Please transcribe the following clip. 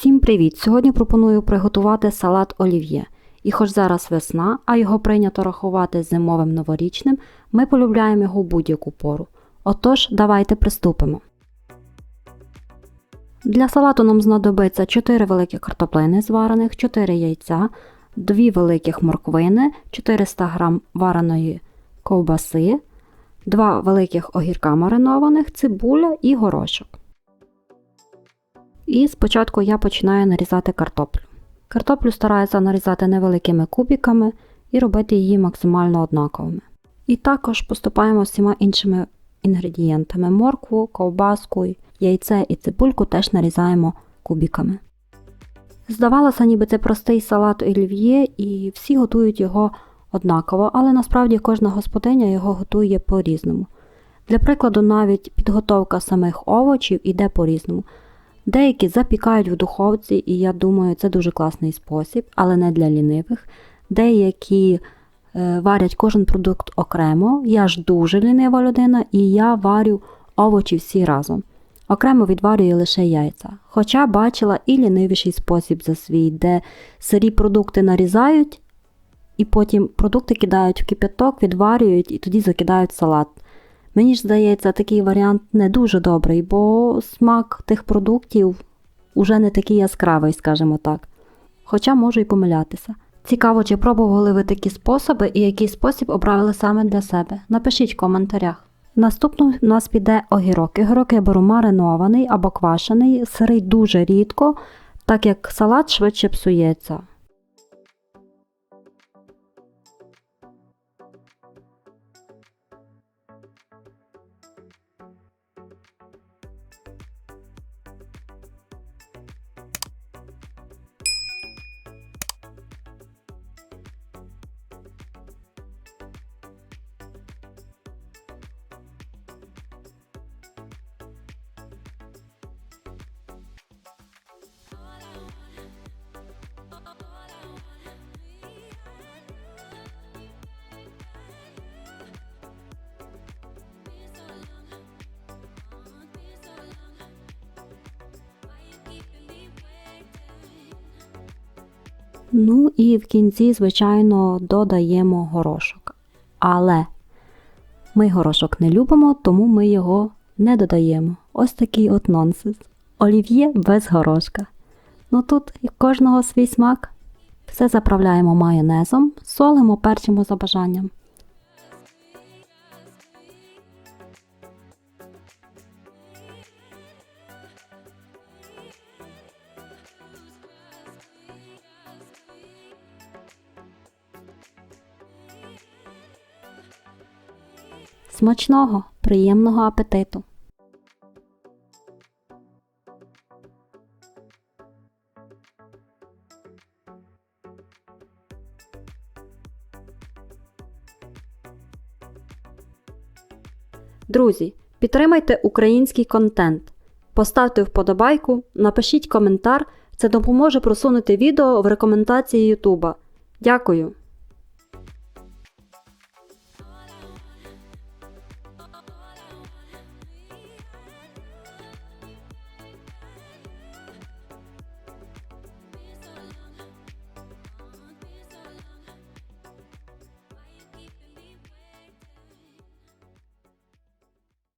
Всім привіт! Сьогодні пропоную приготувати салат олів'є. І хоч зараз весна, а його прийнято рахувати зимовим новорічним, ми полюбляємо його будь-яку пору. Отож, давайте приступимо. Для салату нам знадобиться 4 великі картоплини зварених, 4 яйця, 2 великих морквини, 400 г вареної ковбаси, 2 великих огірка маринованих, цибуля і горошок. І спочатку я починаю нарізати картоплю. Картоплю стараюся нарізати невеликими кубиками і робити її максимально однаковими. І також поступаємо всіма іншими інгредієнтами: моркву, ковбаску, яйце і цибульку теж нарізаємо кубиками. Здавалося, ніби це простий салат олів'є, і всі готують його однаково, але насправді кожна господиня його готує по-різному. Для прикладу, навіть підготовка самих овочів іде по-різному. Деякі запікають в духовці, і я думаю, це дуже класний спосіб, але не для лінивих. Деякі е, варять кожен продукт окремо. Я ж дуже лінива людина, і я варю овочі всі разом. Окремо відварюю лише яйця. Хоча бачила і лінивіший спосіб за свій, де сирі продукти нарізають, і потім продукти кидають в кипяток, відварюють і тоді закидають салат. Мені ж здається, такий варіант не дуже добрий, бо смак тих продуктів уже не такий яскравий, скажімо так. Хоча можу й помилятися. Цікаво, чи пробували ви такі способи і який спосіб обрали саме для себе. Напишіть в коментарях. Наступно в нас піде огірок. Огірок я беру маринований або квашений, сирий дуже рідко, так як салат швидше псується. Ну і в кінці, звичайно, додаємо горошок. Але ми горошок не любимо, тому ми його не додаємо. Ось такий от нонсенс. Олів'є без горошка. Ну тут кожного свій смак. Все заправляємо майонезом, солимо, перчимо за бажанням. Смачного, приємного апетиту! Друзі, підтримайте український контент. Поставте вподобайку, напишіть коментар, це допоможе просунути відео в рекомендації Ютуба. Дякую!